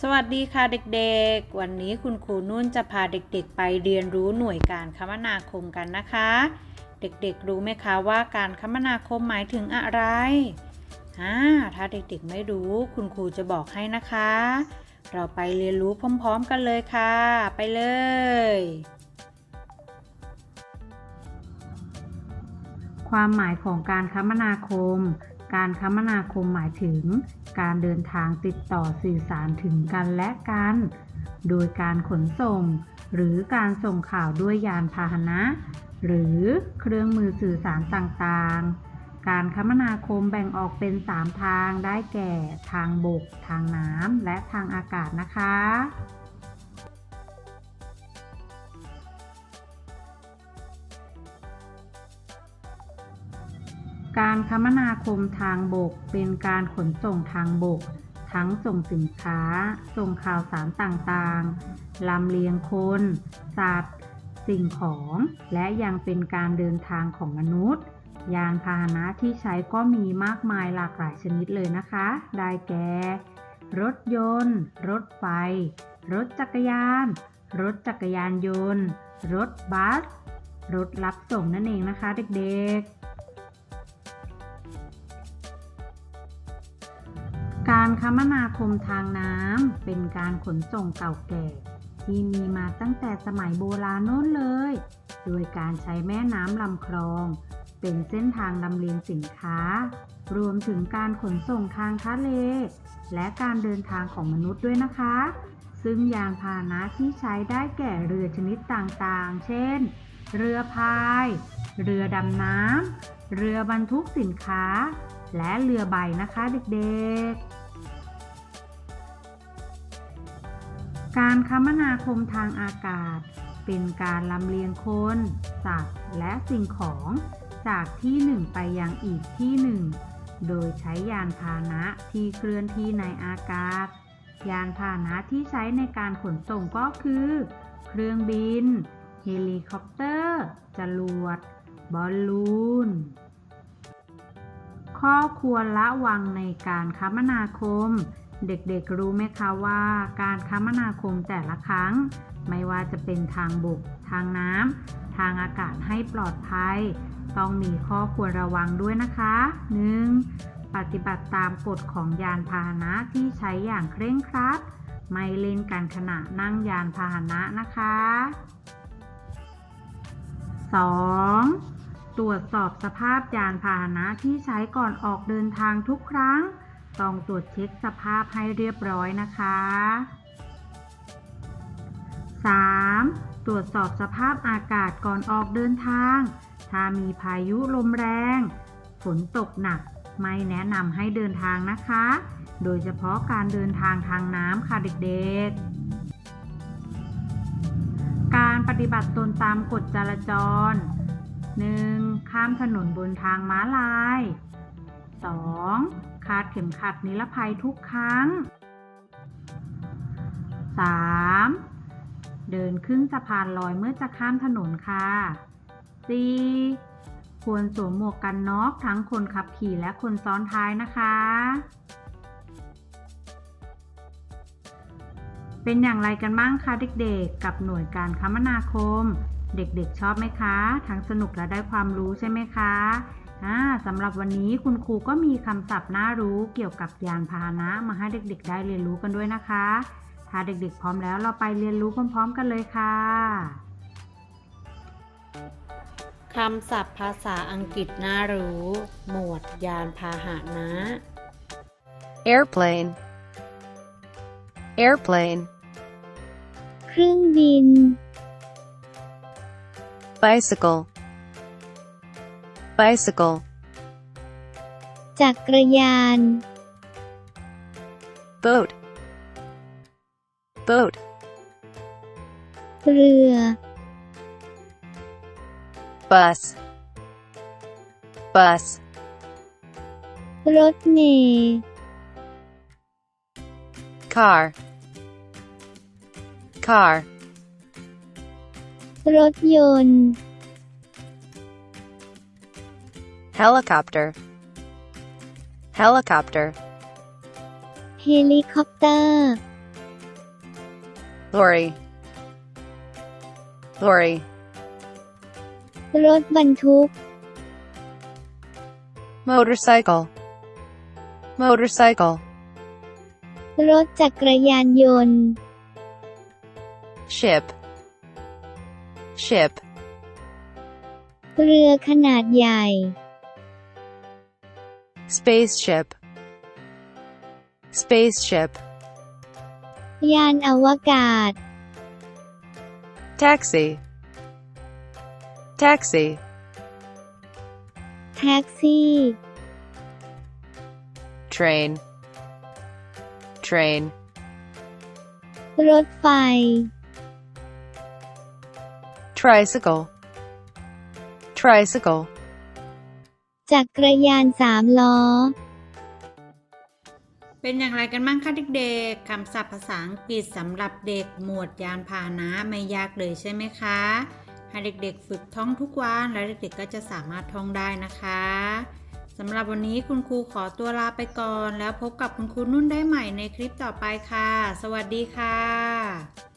สวัสดีค่ะเด็กๆ วันนี้คุณครูนุ่นจะพาเด็กๆ ไปเรียนรู้หน่วยการคมนาคมกันนะคะ เด็กๆ รู้ไหมคะว่าการคมนาคมหมายถึงอะไรอ่าถ้าเด็กๆ ไม่รู้คุณครูจะบอกให้นะคะ เราไปเรียนรู้พร้อม ๆ กันเลยค่ะ ไปเลยความหมายของการคมนาคม การคมนาคมหมายถึง การเดินทางติดต่อสื่อสารถึงกันและกัน โดยการขนส่ง หรือการส่งข่าวด้วยยานพาหนะ หรือเครื่องมือสื่อสารต่างๆ การคมนาคมแบ่งออกเป็น 3 ทางได้แก่ ทางบก ทางน้ำและทางอากาศนะคะ การคมนาคมทางบก เป็นการขนส่งทางบก ทั้งส่งสินค้า ส่งข่าวสารต่างๆลำเลียงคนสัตว์สิ่งของ และยังเป็นการเดินทางของมนุษย์ ยานพาหนะที่ใช้ก็มีมากมายหลากหลายชนิดเลยนะคะ ได้แก่ รถยนต์ รถไฟ รถจักรยาน รถจักรยานยนต์ รถบัส รถรับส่งนั่นเองนะคะเด็กๆ การคมนาคมทางน้ำเป็นการขนส่งเก่าแก่ ที่มีมาตั้งแต่สมัยโบราณโน้นเลย โดยการใช้แม่น้ำลำคลอง เป็นเส้นทางลำเลียงสินค้า รวมถึงการขนส่งทางทะเล และการเดินทางของมนุษย์ด้วยนะคะ ซึ่งยานพาหนะที่ใช้ได้แก่เรือชนิดต่างๆ เช่น เรือพาย เรือดำน้ำเรือบรรทุกสินค้า และเรือใบนะคะเด็กๆ การคมนาคมทางอากาศ เป็นการลำเลียงคน สัตว์ และสิ่งของจากที่หนึ่งไปยังอีกที่หนึ่ง โดยใช้ยานพาหนะที่เคลื่อนที่ในอากาศ ยานพาหนะที่ใช้ในการขนส่งก็คือ เครื่องบิน เฮลิคอปเตอร์ จรวด บอลลูน ข้อควรละวังในการคมนาคม เด็กๆรู้ไหมคะว่าการคมนาคมแต่ละครั้ง ไม่ว่าจะเป็นทางบก ทางน้ำ ทางอากาศให้ปลอดภัย ต้องมีข้อควรระวังด้วยนะคะ 1. ปฏิบัติตามกฎของยานพาหนะที่ใช้อย่างเคร่งครัด ไม่เล่นกันขณะนั่งยานพาหนะนะคะ 2. ตรวจสอบสภาพยานพาหนะที่ใช้ก่อนออกเดินทางทุกครั้ง ต้องตรวจเช็คสภาพให้เรียบร้อยนะคะ 3. ตรวจสอบสภาพอากาศก่อนออกเดินทาง ถ้ามีพายุลมแรง ฝนตกหนัก ไม่แนะนำให้เดินทางนะคะ โดยเฉพาะการเดินทางทางน้ำค่ะเด็กๆ การปฏิบัติตนตามกฎจราจร 1. ข้ามถนนบนทางม้าลาย 2. คาดเข็มขัดนิรภัยทุกครั้ง 3. เดินขึ้นสะพานลอยเมื่อจะข้ามถนนค่ะ 4. ควรสวมหมวกกันน็อกทั้งคนขับขี่และคนซ้อนท้ายนะคะ เป็นอย่างไรกันบ้างคะเด็กๆ กับหน่วยการคมนาคม เด็กๆชอบไหมคะ ทั้งสนุกและได้ความรู้ใช่ไหมคะ สำหรับวันนี้คุณครูก็มีคำศัพท์น่ารู้เกี่ยวกับยานพาหนะมาให้เด็กๆ ได้เรียนรู้กันด้วยนะคะ ถ้าเด็กๆ พร้อมแล้วเราไปเรียนรู้พร้อม ๆ กันเลยค่ะ คำศัพท์ภาษาอังกฤษน่ารู้ หมวดยานพาหนะ airplane airplane เครื่องบิน bicycle bicycle จักรยาน boat boat เรือ bus bus รถเมล์ car car รถยนต์ helicopter helicopter เฮลิคอปเตอร์ lorry, lorry, รถบรรทุก motorcycle, motorcycle, รถจักรยานยนต์ ship, ship, เรือขนาดใหญ่ spaceship, spaceship, ยานอวกาศ taxi, taxi, แท็กซี่ train, train, รถไฟ tricycle, tricycle, จักรยานสามล้อ เป็นอย่างไรกันบ้างคะเด็กๆคำศัพท์ภาษาอังกฤษสำหรับเด็กหมวดยานพาหนะไม่ยากเลยใช่ไหมคะให้เด็กๆ ฝึกท่องทุกวันแล้วเด็กๆก็จะสามารถท่องได้นะคะสำหรับวันนี้คุณครูขอตัวลาไปก่อน แล้วพบกับคุณครูนุ่นได้ใหม่ในคลิปต่อไปค่ะ สวัสดีค่ะ